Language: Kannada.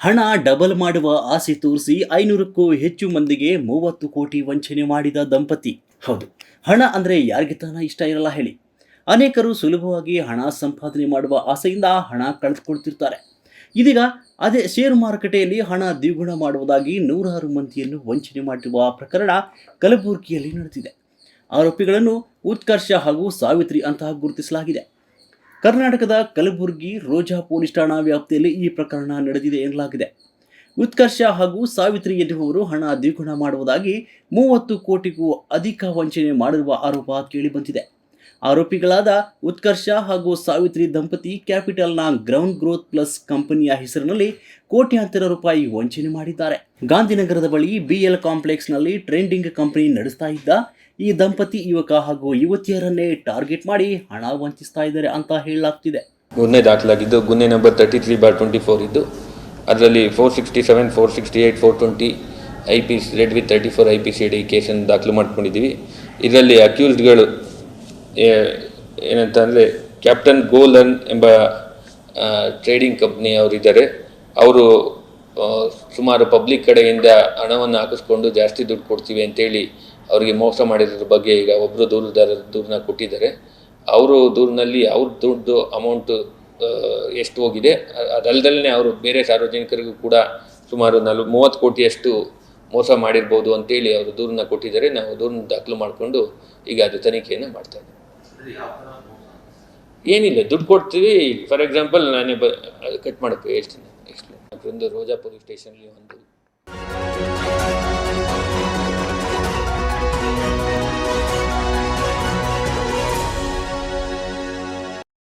ಹಣ ಡಬಲ್ ಮಾಡುವ ಆಸೆ ತೋರಿಸಿ ಐನೂರಕ್ಕೂ ಹೆಚ್ಚು ಮಂದಿಗೆ ಮೂವತ್ತು ಕೋಟಿ ವಂಚನೆ ಮಾಡಿದ ದಂಪತಿ. ಹೌದು. ಹಣ ಅಂದರೆ ಯಾರಿಗೆ ತಾನ ಇಷ್ಟ ಇರಲ್ಲ ಹೇಳಿ. ಅನೇಕರು ಸುಲಭವಾಗಿ ಹಣ ಸಂಪಾದನೆ ಮಾಡುವ ಆಸೆಯಿಂದ ಹಣ ಕಳೆದುಕೊಳ್ತಿರ್ತಾರೆ. ಇದೀಗ ಅದೇ ಷೇರು ಮಾರುಕಟ್ಟೆಯಲ್ಲಿ ಹಣ ದ್ವಿಗುಣ ಮಾಡುವುದಾಗಿ ನೂರಾರು ಮಂದಿಯನ್ನು ವಂಚನೆ ಮಾಡಿರುವ ಪ್ರಕರಣ ಕಲಬುರಗಿಯಲ್ಲಿ ನಡೆದಿದೆ. ಆರೋಪಿಗಳನ್ನು ಉತ್ಕರ್ಷ ಹಾಗೂ ಸಾವಿತ್ರಿ ಅಂತ ಗುರುತಿಸಲಾಗಿದೆ. ಕರ್ನಾಟಕದ ಕಲಬುರಗಿ ರೋಜಾ ಪೊಲೀಸ್ ಠಾಣಾ ವ್ಯಾಪ್ತಿಯಲ್ಲಿ ಈ ಪ್ರಕರಣ ನಡೆದಿದೆ ಎನ್ನಲಾಗಿದೆ. ಉತ್ಕರ್ಷ ಹಾಗೂ ಸಾವಿತ್ರಿ ಎನ್ನುವವರು ಹಣ ದ್ವಿಗುಣ ಮಾಡುವುದಾಗಿ ಮೂವತ್ತು ಕೋಟಿಗೂ ಅಧಿಕ ವಂಚನೆ ಮಾಡಿರುವ ಆರೋಪ ಕೇಳಿಬಂದಿದೆ. ಆರೋಪಿಗಳಾದ ಉತ್ಕರ್ಷ ಹಾಗೂ ಸಾವಿತ್ರಿ ದಂಪತಿ ಕ್ಯಾಪಿಟಲ್ನ ಗ್ರೌಂಡ್ ಗ್ರೋತ್ ಪ್ಲಸ್ ಕಂಪನಿಯ ಹೆಸರಿನಲ್ಲಿ ಕೋಟ್ಯಾಂತರ ರೂಪಾಯಿ ವಂಚನೆ ಮಾಡಿದ್ದಾರೆ. ಗಾಂಧಿನಗರದ ಬಳಿ ಬಿಎಲ್ ಕಾಂಪ್ಲೆಕ್ಸ್ನಲ್ಲಿ ಟ್ರೆಂಡಿಂಗ್ ಕಂಪನಿ ನಡೆಸ್ತಾ ಇದ್ದ ಈ ದಂಪತಿ ಯುವಕ ಹಾಗೂ ಯುವತಿಯರನ್ನೇ ಟಾರ್ಗೆಟ್ ಮಾಡಿ ಹಣ ವಂಚಿಸ್ತಾ ಇದ್ದಾರೆ ಅಂತ ಹೇಳಲಾಗ್ತಿದೆ. ಗುನ್ನೆ ದಾಖಲಾಗಿದ್ದು, ಗುನ್ನೆ number thirty three bar twenty four ಇದ್ದು, ಅದರಲ್ಲಿ four sixty seven four sixty eight four twenty I P read with thirty four I P C D ಕೇಸನ್ನು ದಾಖಲು ಮಾಡ್ಕೊಂಡಿದ್ದೀವಿ. ಇದರಲ್ಲಿ ಅಕ್ಯೂಸ್ಡ್ಗಳು ಏನಂತ ಅಂದರೆ ಕ್ಯಾಪ್ಟನ್ ಗೋಲನ್ ಎಂಬ ಟ್ರೇಡಿಂಗ್ ಕಂಪ್ನಿ ಅವರಿದ್ದಾರೆ ಅವರು ಸುಮಾರು ಪಬ್ಲಿಕ್ ಕಡೆಯಿಂದ ಹಣವನ್ನು ಹಾಕಿಸ್ಕೊಂಡು ಜಾಸ್ತಿ ದುಡ್ಡು ಕೊಡ್ತೀವಿ ಅಂತೇಳಿ ಅವರಿಗೆ ಮೋಸ ಮಾಡಿರೋದ್ರ ಬಗ್ಗೆ ಈಗ ಒಬ್ಬರು ದೂರದಾರರು ದೂರನ್ನ ಕೊಟ್ಟಿದ್ದಾರೆ. ಅವರು ದೂರಿನಲ್ಲಿ ಅವ್ರ ದುಡ್ಡು ಅಮೌಂಟು ಎಷ್ಟು ಹೋಗಿದೆ? ಅದಲ್ಲದಲ್ಲೇ ಅವರು ಬೇರೆ ಸಾರ್ವಜನಿಕರಿಗೂ ಕೂಡ ಸುಮಾರು ನಲ್ ಮೂವತ್ತು ಕೋಟಿಯಷ್ಟು ಮೋಸ ಮಾಡಿರ್ಬೋದು ಅಂತೇಳಿ ಅವರು ದೂರನ್ನ ಕೊಟ್ಟಿದ್ದಾರೆ. ನಾವು ದೂರನ್ನ ದಾಖಲು ಮಾಡಿಕೊಂಡು ಈಗ ಅದು ತನಿಖೆಯನ್ನು ಮಾಡ್ತಾ ಇದ್ದೀವಿ. ಏನಿಲ್ಲ ದುಡ್ಡು ಕೊಡ್ತೀವಿ. ಫಾರ್ ಎಕ್ಸಾಂಪಲ್ ನಾನೇ ಬ ಕಟ್ ಮಾಡೋಕ್ಕೆ ಹೇಳ್ತೀನಿ. ನೆಕ್ಸ್ಟ್ ಒಂದು ರೋಜಾ ಪೊಲೀಸ್ ಸ್ಟೇಷನಲ್ಲಿ ಒಂದು